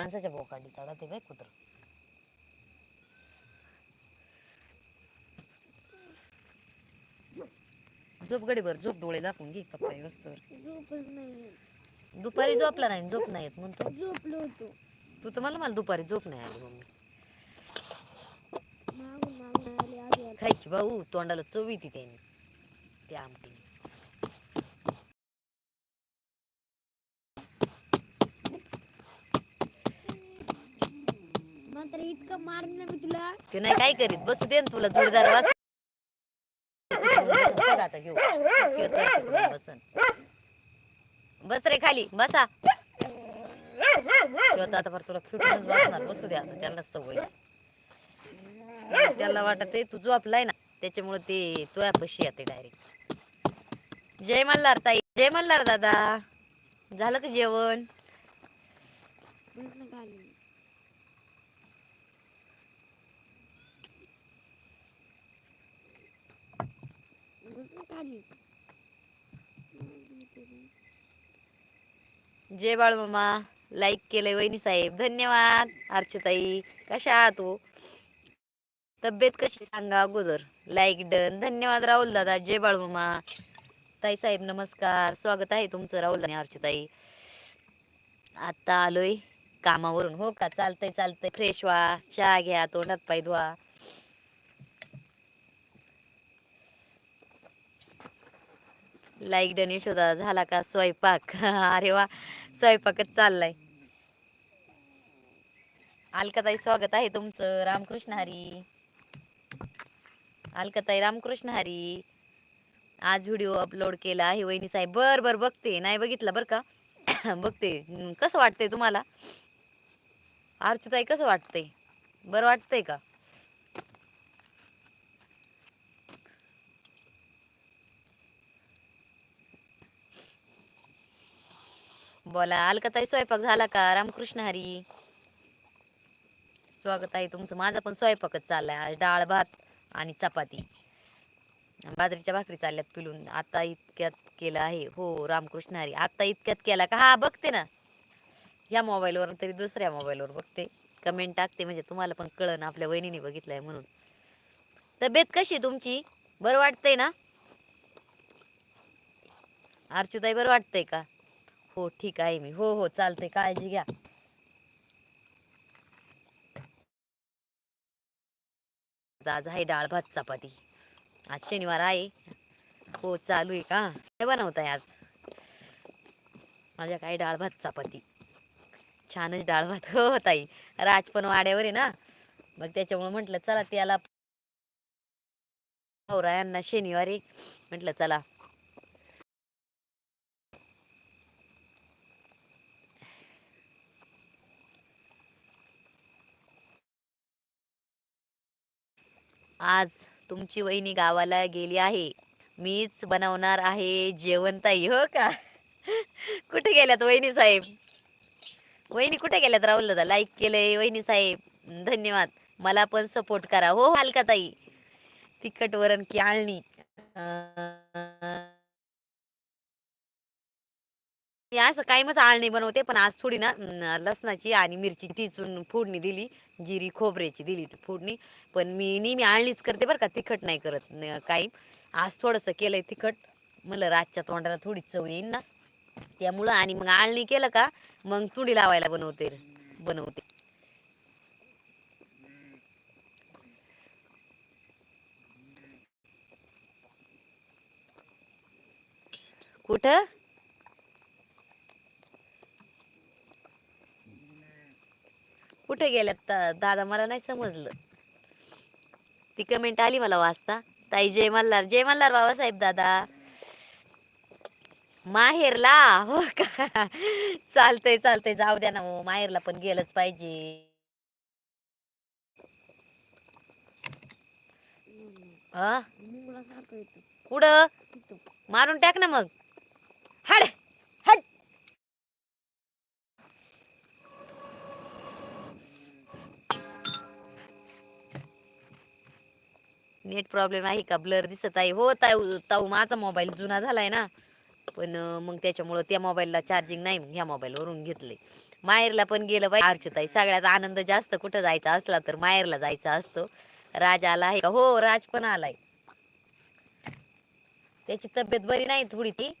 माणसाच्या बोकांडी तडा ते बाय कुत्र. झोप गडीभर झोप डोळे दाखवून घे पप्पा नाही दुपारी झोपला नाही झोप नाही येत म्हणतो. झोपलो होतो. तू तर मला मला दुपारी झोप नाही आली मम्मी. खायची भाऊ तोंडाला चव येते त्याने. त्या आमटीने. मात्र इतकं मारलं ना मी तुला. ते नाही काय करीत. बसू दे ना तुला जोडदार वाच बघ आता घेऊ. येतोय तिकडून बसन. बस रे खाली बसा. आता परत तुला फिटूनच बसणार. बसू दे आता त्यांना सवय. त्याला वाटत तू झोपलाय ना त्याच्यामुळे ते तुझ्या पशी येते डायरेक्ट जय मल्हार ताई जय मल्हार दादा. झालं का जेवण? बस ना खाली बस ना खाली जय बाळ मामा. लाईक केलंय वहिनी साहेब. धन्यवाद. अर्चताई कशा आहात हो? तब्येत कशी सांगा अगोदर. लाईक डन धन्यवाद राहुल दादा. जय बाळ मामा. ताई साहेब नमस्कार. स्वागत आहे तुमचं राहुल आणि अर्चताई आता आलोय कामावरून. हो का? चालतंय चालतंय. फ्रेश व्हा. चहा घ्या तोंडात पाय धुवा. लाईक डन यशोदा झाला का स्वयंपाक? अरे वा स्वयंपाकच चाललाय. अलकाताई स्वागत आहे तुमचं. रामकृष्ण हरी. अलकाताई रामकृष्ण हरी. आज व्हिडिओ अपलोड केला आहे वहिनी साहेब. बर बर बघते. नाही बघितलं बर का? बघते. कसं वाटतंय तुम्हाला? आरचूताई कसं वाटतंय? बरं वाटतंय का? बोला अलकाताई स्वयंपाक झाला का? रामकृष्ण हरी. स्वागत आहे तुमचं. माझा पण स्वयंपाकच चाललाय. आज डाळ भात आणि चपाती. बाजरीच्या भाकरी चालल्यात पिलून. आता इतक्यात केलं आहे. हो रामकृष्ण हरी. आता इतक्यात केला का? हा बघते ना. ह्या मोबाईलवर तरी दुसऱ्या मोबाईलवर बघते. कमेंट टाकते. म्हणजे तुम्हाला पण कळन. आपल्या वहिनीने बघितलंय म्हणून. तब्येत कशी आहे तुमची? बरं वाटतंय ना? अर्चुताई बरं वाटतंय का? हो ठीक आहे मी. हो हो चालतंय. काळजी घ्या. आज आहे डाळ भात चपाती. आज शनिवार आहे. हो चालू आहे का? काय बनवताय आज? माझ्या काय डाळ भात चपाती. छानच डाळ भात. हो, हो ताई. राज पण वाड्यावर आहे ना? मग त्याच्यामुळे म्हटलं चला त्याला यांना शनिवारी म्हटलं चला. आज तुमची वहिनी गावाला गेली आहे. मीच बनवणार आहे जेवण ताई हो का? कुठे गेल्यात वहिनी साहेब? वहिनी कुठे गेल्यात राहुल दादा? लाईक केलंय वहिनी साहेब. धन्यवाद. मला पण सपोर्ट करा. हो हलका ताई. तिखट वरण की आळणी. असं कायमच आळणी बनवते पण आज थोडी ना लसणाची आणि मिरची तिचून फोडणी दिली जिरी खोबऱ्याची दिली फोडणी. पण मी नेहमी आळणीच करते बरं का तिखट नाही करत काही. आज थोडंसं केलंय तिखट. म्हणलं रातच्या तोंडाला थोडी चव येईन ना. त्यामुळं आणि मग आळणी केलं का मग तुडी लावायला बनवते बनवते. कुठं? कुठे गेल्यात दादा मला नाही समजलं. ती कमेंट आली मला वाचता. ताई जय मल्हार जय मल्हार बाबासाहेब दादा. माहेरला? हो का? चालतंय चालतंय. जाऊ द्या ना हो माहेरला पण गेलंच पाहिजे. हा कुठं? मारून टाक ना मग. हाडे! नेट प्रॉब्लेम आहे का? ब्लर दिसत आहे. हो ताऊ हो, ताऊ माझा मोबाईल जुना झालाय ना. पण मग त्याच्यामुळं त्या मोबाईलला चार्जिंग नाही ह्या मोबाईलवरून घेतले माहेरला पण गेलं पाहिजे अर्चताई सगळ्यात आनंद जास्त कुठं जायचा असला तर माहेरला जायचा असतो. राज आला आहे का? हो राज पण आलाय. त्याची तब्येत बरी नाही थोडी ती.